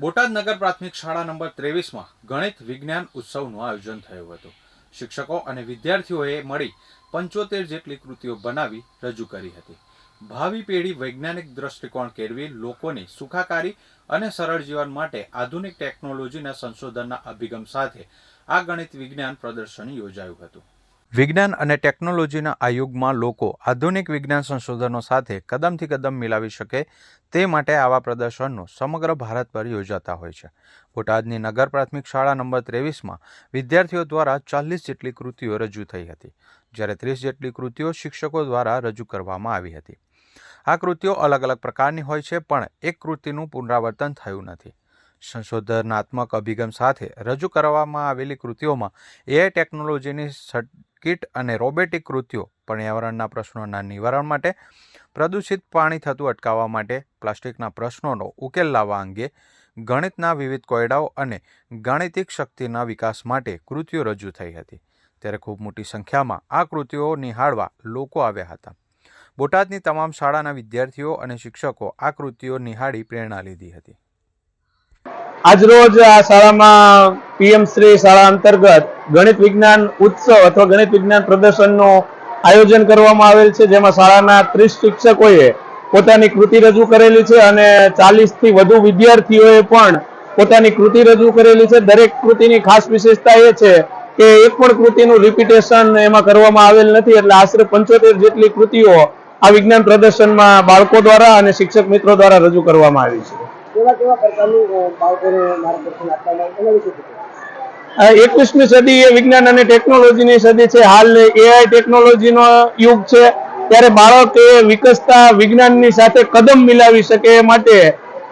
બોટાદ નગર પ્રાથમિક શાળા નંબર ત્રેવીસમાં ગણિત વિજ્ઞાન ઉત્સવનું આયોજન થયું હતું. શિક્ષકો અને વિદ્યાર્થીઓએ મળી પંચોતેર જેટલી કૃતિઓ બનાવી રજૂ કરી હતી. ભાવિ પેઢી વૈજ્ઞાનિક દ્રષ્ટિકોણ કેળવી લોકોની સુખાકારી અને સરળ જીવન માટે આધુનિક ટેકનોલોજીના સંશોધનના અભિગમ સાથે આ ગણિત વિજ્ઞાન પ્રદર્શન યોજાયું હતું. વિજ્ઞાન અને ટેકનોલોજીના આ યુગમાં લોકો આધુનિક વિજ્ઞાન સંશોધનો સાથે કદમથી કદમ મિલાવી શકે તે માટે આવા પ્રદર્શનો સમગ્ર ભારત પર યોજાતા હોય છે. બોટાદની નગર પ્રાથમિક શાળા નંબર ત્રેવીસમાં વિદ્યાર્થીઓ દ્વારા ચાલીસ જેટલી કૃતિઓ રજૂ થઈ હતી, જ્યારે ત્રીસ જેટલી કૃતિઓ શિક્ષકો દ્વારા રજૂ કરવામાં આવી હતી. આ કૃતિઓ અલગ અલગ પ્રકારની હોય છે, પણ એક કૃતિનું પુનરાવર્તન થયું નથી. સંશોધનાત્મક અભિગમ સાથે રજૂ કરવામાં આવેલી કૃતિઓમાં એઆઈ ટેકનોલોજીની સર્કિટ અને રોબોટિક કૃત્યો પર્યાવરણના પ્રશ્નોના નિવારણ માટે, પ્રદૂષિત પાણી થતું અટકાવવા માટે, પ્લાસ્ટિકના પ્રશ્નોનો ઉકેલ લાવવા અંગે, ગણિતના વિવિધ કોયડાઓ અને ગાણિતિક શક્તિના વિકાસ માટે કૃતિઓ રજૂ થઈ હતી. ત્યારે ખૂબ મોટી સંખ્યામાં આ કૃતિઓ નિહાળવા લોકો આવ્યા હતા. બોટાદની તમામ શાળાના વિદ્યાર્થીઓ અને શિક્ષકો આ કૃતિઓ નિહાળી પ્રેરણા લીધી હતી. આજરોજ આ શાળામાં પીએમ શ્રી શાળા અંતર્ગત ગણિત વિજ્ઞાન ઉત્સવ અથવા ગણિત વિજ્ઞાન પ્રદર્શનનું આયોજન કરવામાં આવેલ છે, જેમાં શાળાના ત્રીસ શિક્ષકોએ પોતાની કૃતિ રજૂ કરેલી છે અને ચાલીસથી વધુ વિદ્યાર્થીઓએ પણ પોતાની કૃતિ રજૂ કરેલી છે. દરેક કૃતિની ખાસ વિશેષતા એ છે કે એક પણ કૃતિનું રિપીટેશન એમાં કરવામાં આવેલ નથી. એટલે આશરે પંચોતેર જેટલી કૃતિઓ આ વિજ્ઞાન પ્રદર્શનમાં બાળકો દ્વારા અને શિક્ષક મિત્રો દ્વારા રજૂ કરવામાં આવી છે. કેવા એકવીસમી સદી એ વિજ્ઞાન અને ટેકનોલોજીની સદી છે. હાલ એઆઈ ટેકનોલોજીનો યુગ છે. ત્યારે બાળક એ વિકસતા વિજ્ઞાનની સાથે કદમ મિલાવી શકે એ માટે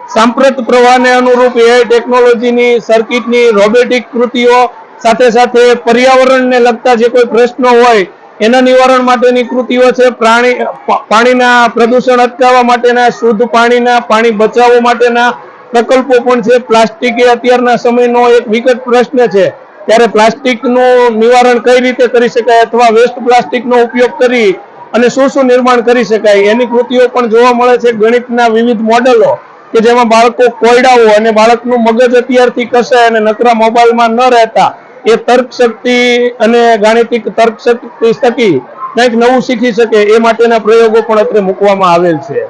સાંપ્રત પ્રવાહને અનુરૂપ એઆઈ ટેકનોલોજીની સર્કિટની રોબોટિક કૃતિઓ સાથે સાથે પર્યાવરણને લગતા જે કોઈ પ્રશ્નો હોય એના નિવારણ માટેની કૃતિઓ છે. પ્રાણી પાણીના પ્રદૂષણ અટકાવવા માટેના, શુદ્ધ પાણીના, પાણી બચાવવા માટેના પ્રકલ્પો પણ છે. પ્લાસ્ટિક એ અત્યારના સમયનો એક વિકટ પ્રશ્ન છે. ત્યારે પ્લાસ્ટિકનું નિવારણ કઈ રીતે કરી શકાય અથવા વેસ્ટ પ્લાસ્ટિકનો ઉપયોગ કરી અને શું શું નિર્માણ કરી શકાય એની કૃતિઓ પણ જોવા મળે છે ગણિતના વિવિધ મોડેલો કે જેમાં બાળકો કોયડાઓ અને બાળકનું મગજ અત્યારથી કસાય અને નકરા મોબાઈલમાં ન રહેતા એ તર્ક શક્તિ અને ગાણિતિક તર્ક શક્તિ થકી કંઈક નવું શીખી શકે એ માટેના પ્રયોગો પણ અત્રે મૂકવામાં આવેલ છે.